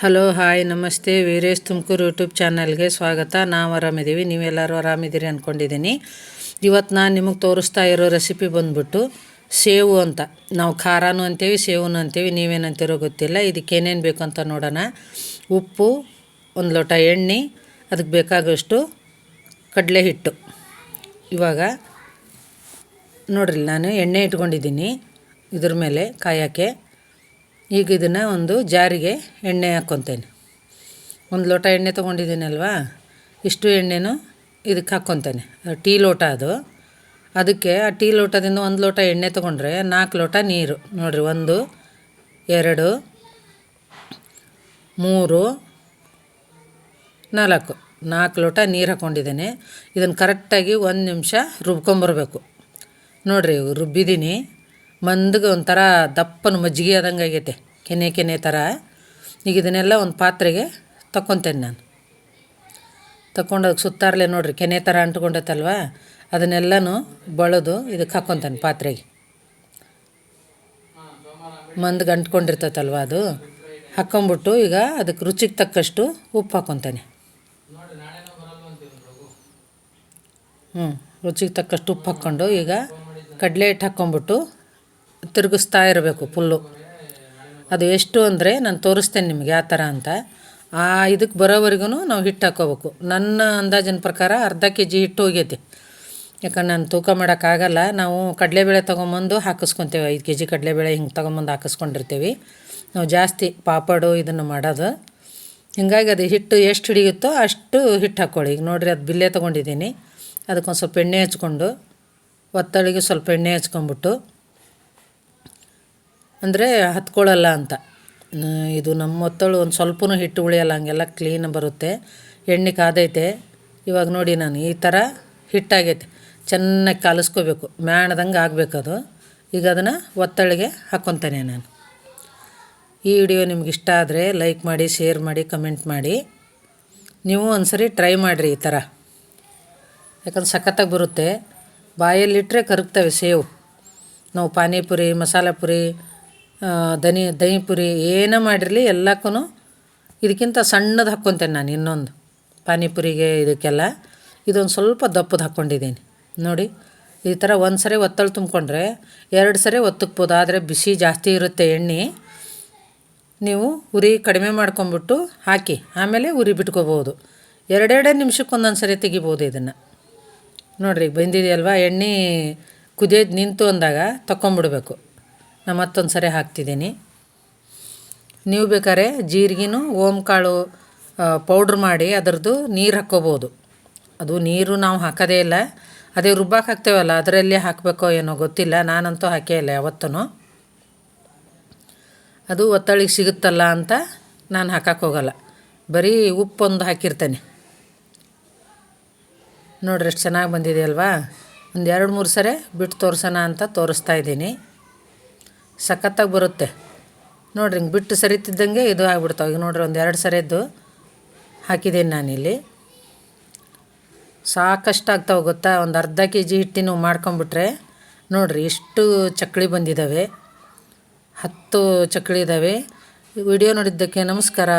Hello, hi, ನಮಸ್ತೆ. Veeresh Tumakuru YouTube ಚಾನಲ್ಗೆ ಸ್ವಾಗತ. ನಾವು ಆರಾಮಿದ್ದೀವಿ. ನೀವೆಲ್ಲರೂ ಆರಾಮಿದ್ದೀರಿ ಅಂದ್ಕೊಂಡಿದ್ದೀನಿ ಇವತ್ತು ನಾನು ನಿಮಗೆ ತೋರಿಸ್ತಾ ಇರೋ ರೆಸಿಪಿ ಬಂದ್ಬಿಟ್ಟು ಸೇವು ಅಂತ. ನಾವು ಖಾರನೂ ಅಂತೀವಿ, ಸೇವುನು ಅಂತೀವಿ. ನೀವೇನಂತೀರೋ ಗೊತ್ತಿಲ್ಲ. ಇದಕ್ಕೆ ಏನೇನು ಬೇಕು ಅಂತ ನೋಡೋಣ. ಉಪ್ಪು, ಒಂದು ಲೋಟ ಎಣ್ಣೆ ಅದಕ್ಕೆ ಬೇಕಾಗೋಷ್ಟು ಕಡಲೆ ಹಿಟ್ಟು. ಇವಾಗ ನೋಡ್ರಿ, ನಾನು ಎಣ್ಣೆ ಇಟ್ಕೊಂಡಿದ್ದೀನಿ. ಇದ್ರ ಮೇಲೆ ಕಾಯೋಕ್ಕೆ ಈಗ ಇದನ್ನು ಒಂದು ಜಾರಿಗೆ ಎಣ್ಣೆ ಹಾಕ್ಕೊತೇನೆ. ಒಂದು ಲೋಟ ಎಣ್ಣೆ ತೊಗೊಂಡಿದ್ದೀನಲ್ವಾ? ಇಷ್ಟು ಎಣ್ಣೆನೂ ಇದಕ್ಕೆ ಹಾಕ್ಕೊತೇನೆ. ಟೀ ಲೋಟ ಅದು. ಅದಕ್ಕೆ ಆ ಟೀ ಲೋಟದಿಂದ ಒಂದು ಲೋಟ ಎಣ್ಣೆ ತೊಗೊಂಡ್ರೆ ನಾಲ್ಕು ಲೋಟ ನೀರು. ನೋಡಿರಿ, ಒಂದು, ಎರಡು, ಮೂರು, ನಾಲ್ಕು. ನಾಲ್ಕು ಲೋಟ ನೀರು ಹಾಕ್ಕೊಂಡಿದ್ದೀನಿ. ಇದನ್ನು ಕರೆಕ್ಟಾಗಿ ಒಂದು ನಿಮಿಷ ರುಬ್ಕೊಂಬರ್ಬೇಕು. ನೋಡಿರಿ, ರುಬ್ಬಿದ್ದೀನಿ. ಮಂದಗೆ ಒಂಥರ ದಪ್ಪನ ಮಜ್ಜಿಗೆ ಆದಂಗೆ ಆಗೈತೆ. ಕೆನೆ ಕೆನೆ ಥರ. ಈಗ ಇದನ್ನೆಲ್ಲ ಒಂದು ಪಾತ್ರೆಗೆ ತಗೊತೇನೆ ನಾನು. ತಗೊಂಡು ಅದಕ್ಕೆ ಸುತ್ತಾರಲೆ ನೋಡಿರಿ, ಕೆನೆ ಥರ ಅಂಟ್ಕೊಂಡೈತಲ್ವ? ಅದನ್ನೆಲ್ಲನೂ ಬಳದು ಇದಕ್ಕೆ ಹಾಕ್ಕೊತಾನೆ ಪಾತ್ರೆಗೆ. ಮಂದಿಗೆ ಅಂಟ್ಕೊಂಡಿರ್ತೈತಲ್ವ ಅದು? ಹಾಕ್ಕೊಂಬಿಟ್ಟು ಈಗ ಅದಕ್ಕೆ ರುಚಿಗೆ ತಕ್ಕಷ್ಟು ಉಪ್ಪು ಹಾಕ್ಕೊತಾನೆ. ಹ್ಞೂ ರುಚಿಗೆ ತಕ್ಕಷ್ಟು ಉಪ್ಪು ಹಾಕ್ಕೊಂಡು ಈಗ ಕಡಲೆ ಹಿಟ್ಟು ಹಾಕ್ಕೊಂಬಿಟ್ಟು ತಿರುಗಿಸ್ತಾ ಇರಬೇಕು ಫುಲ್ಲು ಅದು ಎಷ್ಟು ಅಂದರೆ ನಾನು ತೋರಿಸ್ತೇನೆ ನಿಮಗೆ ಆ ಥರ ಅಂತ. ಆ ಇದಕ್ಕೆ ಬರೋವರೆಗೂ ನಾವು ಹಿಟ್ಟು ಹಾಕೋಬೇಕು. ನನ್ನ ಅಂದಾಜಿನ ಪ್ರಕಾರ ಅರ್ಧ ಕೆ ಜಿ ಹಿಟ್ಟು ಹೋಗೈತಿ. ಯಾಕಂದ್ರೆ ನಾನು ತೂಕ ಮಾಡೋಕ್ಕಾಗಲ್ಲ ನಾವು ಕಡಲೆಬೇಳೆ ತೊಗೊಂಬಂದು ಹಾಕಿಸ್ಕೊತೇವೆ. ಐದು ಕೆ ಜಿ ಕಡಲೆಬೇಳೆ ಹಿಂಗೆ ತೊಗೊಂಬಂದು ಹಾಕಿಸ್ಕೊಂಡಿರ್ತೀವಿ. ನಾವು ಜಾಸ್ತಿ ಪಾಪಡು ಇದನ್ನು ಮಾಡೋದು. ಹಿಂಗಾಗಿ ಅದು ಹಿಟ್ಟು ಎಷ್ಟು ಹಿಡಿಯುತ್ತೋ ಅಷ್ಟು ಹಿಟ್ಟು ಹಾಕ್ಕೊಳ್ಳಿ ಈಗ ನೋಡಿರಿ ಅದು ಬಿಲ್ಲೆ ತೊಗೊಂಡಿದ್ದೀನಿ. ಅದಕ್ಕೊಂದು ಸ್ವಲ್ಪ ಎಣ್ಣೆ ಹಚ್ಕೊಂಡು, ಒತ್ತಳಿಗೆ ಸ್ವಲ್ಪ ಎಣ್ಣೆ ಹಚ್ಕೊಂಬಿಟ್ಟು ಅಂದರೆ ಹತ್ಕೊಳ್ಳಲ್ಲ ಅಂತ. ಇದು ನಮ್ಮ ಒತ್ತಳು ಒಂದು ಸ್ವಲ್ಪನೂ ಹಿಟ್ಟು ಉಳಿಯಲ್ಲ, ಹಂಗೆಲ್ಲ ಕ್ಲೀನ್ ಬರುತ್ತೆ. ಎಣ್ಣೆ ಕಾದೈತೆ. ಇವಾಗ ನೋಡಿ ನಾನು, ಈ ಥರ ಹಿಟ್ಟಾಗೈತೆ. ಚೆನ್ನಾಗಿ ಕಲಿಸ್ಕೋಬೇಕು. ಮ್ಯಾಣದಂಗೆ ಆಗಬೇಕದು ಈಗ ಅದನ್ನು ಒತ್ತಳಿಗೆ ಹಾಕ್ಕೊತಾನೆ ನಾನು. ಈ ವಿಡಿಯೋ ನಿಮ್ಗೆ ಇಷ್ಟ ಆದರೆ ಲೈಕ್ ಮಾಡಿ, ಶೇರ್ ಮಾಡಿ, ಕಮೆಂಟ್ ಮಾಡಿ. ನೀವು ಒಂದ್ಸರಿ ಟ್ರೈ ಮಾಡಿರಿ ಈ ಥರ ಯಾಕಂದ್ರೆ ಸಖತ್ತಾಗಿ ಬರುತ್ತೆ. ಬಾಯಲ್ಲಿಟ್ಟರೆ ಕರಗ್ತವೆ, ಸೇವು. ನಾವು ಪಾನಿಪುರಿ, ಮಸಾಲೆ ಪುರಿ ದನಿ ದಹಿ ಪುರಿ ಏನೇ ಮಾಡಿರಲಿ ಎಲ್ಲಕ್ಕೂ ಇದಕ್ಕಿಂತ ಸಣ್ಣದು ಹಾಕ್ಕೊತೇನೆ ನಾನು ಇನ್ನೊಂದು ಪಾನಿಪುರಿಗೆ ಇದಕ್ಕೆಲ್ಲ. ಇದೊಂದು ಸ್ವಲ್ಪ ದಪ್ಪದು ಹಾಕ್ಕೊಂಡಿದ್ದೀನಿ. ನೋಡಿ, ಈ ಥರ ಒಂದು ಸರಿ ಒತ್ತಳು ತುಂಬಿಕೊಂಡ್ರೆ ಎರಡು ಸರಿ ಒತ್ತಕ್ಬೋದು, ಆದರೆ ಬಿಸಿ ಜಾಸ್ತಿ ಇರುತ್ತೆ ಎಣ್ಣೆ. ನೀವು ಉರಿ ಕಡಿಮೆ ಮಾಡ್ಕೊಂಬಿಟ್ಟು ಹಾಕಿ, ಆಮೇಲೆ ಉರಿ ಬಿಟ್ಕೋಬೋದು. ಎರಡೆರಡೇ ನಿಮಿಷಕ್ಕೆ ಒಂದೊಂದು ಸರಿ ತೆಗಿಬೋದು ಇದನ್ನು. ನೋಡಿರಿ ಬಂದಿದೆಯಲ್ವ? ಎಣ್ಣೆ ಕುದಿಯೋದು ನಿಂತು ಅಂದಾಗ ತಗೊಂಬಿಡ್ಬೇಕು ನಾನು ಮತ್ತೊಂದು ಸರಿ ಹಾಕ್ತಿದ್ದೀನಿ. ನೀವು ಬೇಕಾದ್ರೆ ಜೀರಿಗೆನೂ ಕಾಳು ಪೌಡ್ರ್ ಮಾಡಿ ಅದರದ್ದು ನೀರು ಹಾಕ್ಕೋಬೋದು. ಅದು ನೀರು ನಾವು ಹಾಕೋದೇ ಇಲ್ಲ. ಅದೇ ರುಬ್ಬಕ್ಕೆ ಹಾಕ್ತೇವಲ್ಲ, ಅದರಲ್ಲಿ ಹಾಕಬೇಕೋ ಏನೋ ಗೊತ್ತಿಲ್ಲ. ನಾನಂತೂ ಹಾಕೇ ಇಲ್ಲ ಯಾವತ್ತೂ ಅದು ಒತ್ತಳಿಗೆ ಸಿಗುತ್ತಲ್ಲ ಅಂತ ನಾನು ಹಾಕಕ್ಕೆ ಹೋಗಲ್ಲ. ಬರೀ ಉಪ್ಪೊಂದು ಹಾಕಿರ್ತೇನೆ. ನೋಡ್ರಿ ಎಷ್ಟು ಚೆನ್ನಾಗಿ ಬಂದಿದೆ ಅಲ್ವಾ? ಒಂದು ಎರಡು ಮೂರು ಸರಿ ಬಿಟ್ಟು ತೋರಿಸೋಣ ಅಂತ ತೋರಿಸ್ತಾ ಇದ್ದೀನಿ. ಸಖತ್ತಾಗಿ ಬರುತ್ತೆ. ನೋಡ್ರಿ, ಹಿಂಗೆ ಬಿಟ್ಟು ಸರಿತಿದ್ದಂಗೆ ಇದು ಆಗ್ಬಿಡ್ತಾವೆ. ಈಗ ನೋಡ್ರಿ, ಒಂದು ಎರಡು ಸರಿದ್ದು ಹಾಕಿದ್ದೀನಿ ನಾನಿಲ್ಲಿ. ಸಾಕಷ್ಟು ಆಗ್ತಾವೆ ಗೊತ್ತಾ? ಒಂದು ಅರ್ಧ ಕೆ ಜಿ ಹಿಟ್ಟಿನ ಮಾಡ್ಕೊಂಬಿಟ್ರೆ ನೋಡ್ರಿ, ಇಷ್ಟು ಚಕ್ಕಳಿ ಬಂದಿದ್ದಾವೆ ಹತ್ತು ಚಕ್ಳಿ ಇದ್ದಾವೆ ವಿಡಿಯೋ ನೋಡಿದ್ದಕ್ಕೆ ನಮಸ್ಕಾರ.